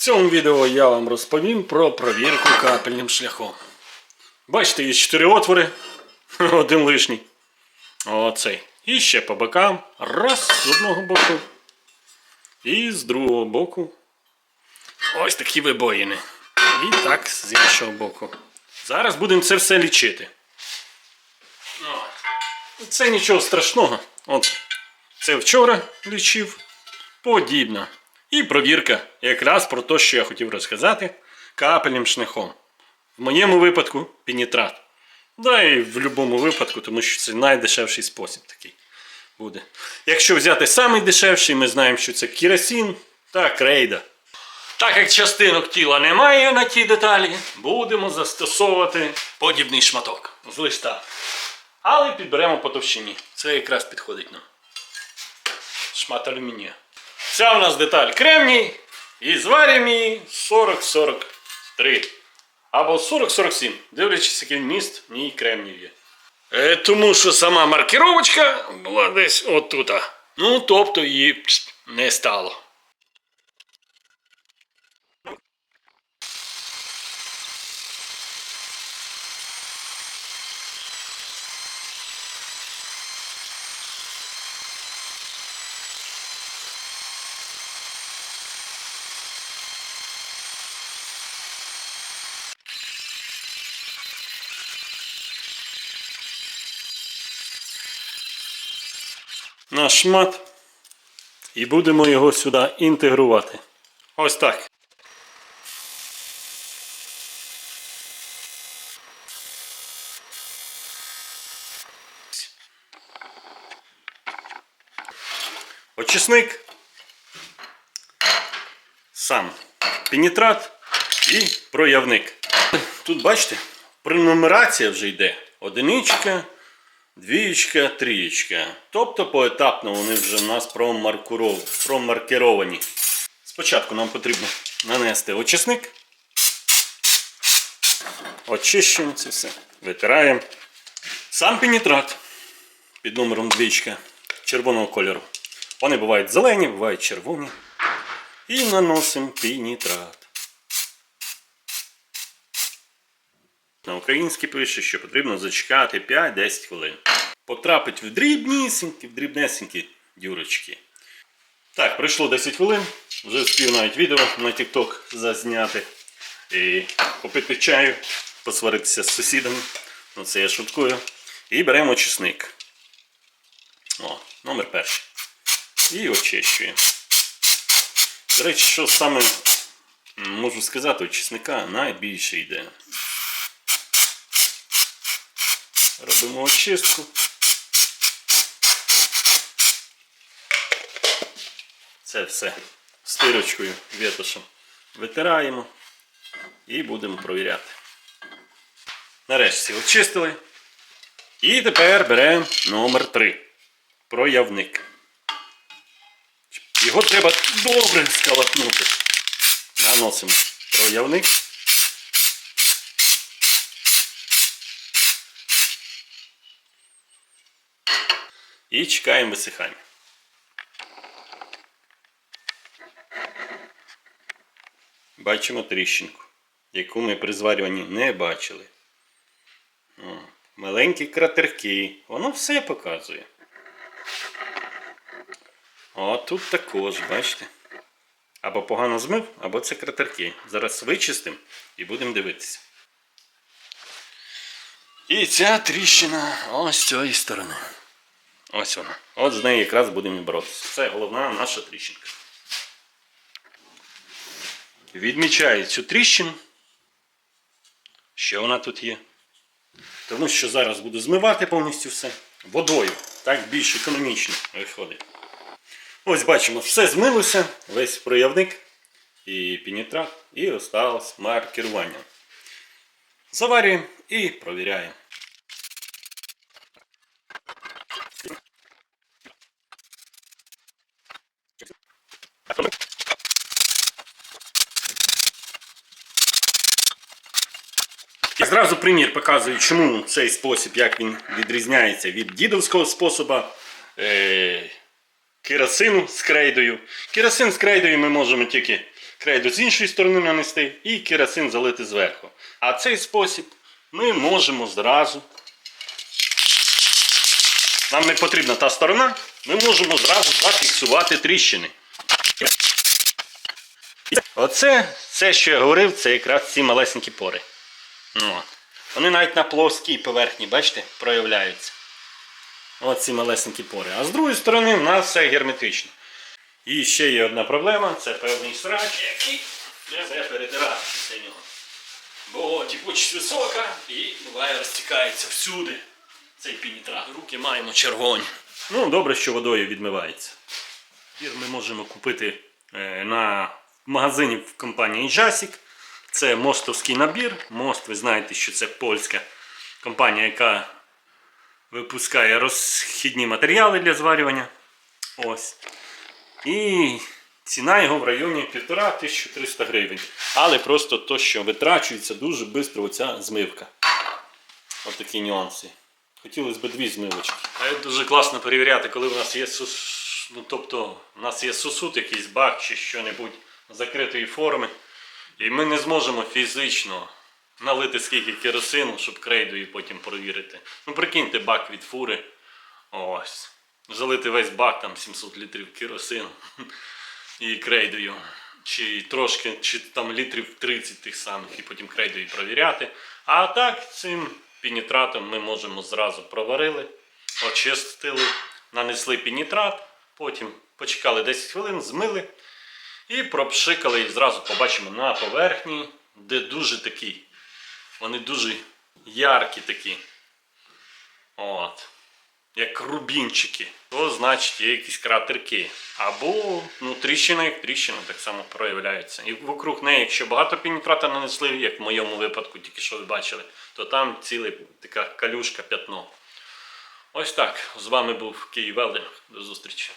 цьому відео я вам розповім про провірку капельним шляхом. Бачите, є 4 отвори, один лишній. Оцей. І ще по бокам. Раз з одного боку. І з другого боку. Ось такі вибоїни. І так з іншого боку. Зараз будемо це все лічити. Це нічого страшного. От це вчора лічив. Подібно. І провірка якраз про те, що я хотів розказати капельним шляхом. В моєму випадку пенітрат. Да і в будь-якому випадку, тому що це найдешевший спосіб такий буде. Якщо взяти самий дешевший, ми знаємо, що це керосин та крейда. Так як частинок тіла немає на тій деталі, будемо застосовувати подібний шматок з листа. Але підберемо по товщині. Це якраз підходить нам. Шмат алюмінія. Ця у нас деталь кремній. І зваримо її 40-43. Або 40-47, дивлячись, який міст в ній кремнів є. Е, тому що сама маркіровочка була десь отута. Ну, тобто її не стало. Наш шмат і будемо його сюди інтегрувати. Ось так. Очисник. Сам пенітрат і проявник. Тут бачите, пронумерація вже йде. Одиничка, Двієчка, трієчка. Тобто поетапно вони вже в нас промаркеровані. Спочатку нам потрібно нанести очисник. Очищуємо це все. Витираємо. Сам пенітрат під номером двічка червоного кольору. Вони бувають зелені, бувають червоні. І наносимо пенітрат. На українській пише, що потрібно зачекати 5-10 хвилин. Потрапить в дрібнісінькі, в дрібнесенькі дюрочки. Так, пройшло 10 хвилин. Вже встиг навіть відео на TikTok зазняти. І попити чаю, посваритися з сусідами. Ну це я шуткую. І беремо очисник. О, номер перший. І очищуємо. До речі, що саме можу сказати, очисника найбільше йде. Робимо очистку. Це все стирочкою, вітошем витираємо і будемо провіряти. Нарешті очистили. І тепер беремо номер 3. Проявник. Його треба добре скалапнути. Наносимо проявник. І чекаємо висихання. Бачимо тріщинку, яку ми при зварюванні не бачили. О, маленькі кратерки. Воно все показує. О, тут також, бачите? Або погано змив, або це кратерки. Зараз вичистимо і будемо дивитися. І ця тріщина ось з цієї сторони. Ось вона. От з нею якраз будемо боротися. Це головна наша тріщинка. Відмічаю цю тріщину. Що вона тут є? Тому що зараз буду змивати повністю все водою. Так більш економічно виходить. Ось бачимо, все змилося, весь проявник і пенітрат, і осталось маркерування. Заварюємо і провіряємо. Зразу примір показую, чому цей спосіб, як він відрізняється від дідовського способу е- керосину з крейдою. Керосин з крейдою ми можемо тільки крейду з іншої сторони нанести і керосин залити зверху. А цей спосіб ми можемо зразу. Нам не потрібна та сторона, ми можемо зразу зафіксувати тріщини. Оце все, що я говорив, це якраз ці малесенькі пори. Ну. Вони навіть на плоскій поверхні, бачите, проявляються. Ось ці малесенькі пори. А з другої сторони, в нас все герметично. І ще є одна проблема це певний срач, який треба перетирати після нього. Бо тіпучість висока і буває розтікається всюди. Цей пінітрат. Руки маємо червоні. Ну, добре, що водою відмивається. Тепер ми можемо купити е, на магазині в компанії Jasik. Це мостовський набір. Мост, ви знаєте, що це польська компанія, яка випускає розхідні матеріали для зварювання. Ось. І ціна його в районі 1500 гривень. Але просто то, що витрачується дуже швидко оця змивка. Ось такі нюанси. Хотілося б дві змивочки. А дуже класно перевіряти, коли у нас є сус... ну, тобто, у нас є сусуд, якийсь бак чи що-небудь закритої форми. І ми не зможемо фізично налити скільки керосину, щоб крейдою потім провірити. Ну, прикиньте, бак від фури. Ось. Залити весь бак, там 700 літрів керосину і крейдою. Чи трошки, чи там літрів 30 тих самих, і потім крейдою провіряти. А так, цим пінітратом ми можемо зразу проварили, очистили, нанесли пінітрат, потім почекали 10 хвилин, змили і пропшикали, і зразу побачимо на поверхні, де дуже такі, вони дуже яркі такі. От. Як рубінчики. То значить є якісь кратерки. Або ну, тріщина, як тріщина, так само проявляється. І вокруг неї, якщо багато пенітрата нанесли, як в моєму випадку, тільки що ви бачили, то там ціла така калюшка п'ятно. Ось так. З вами був Київ Велдинг. До зустрічі.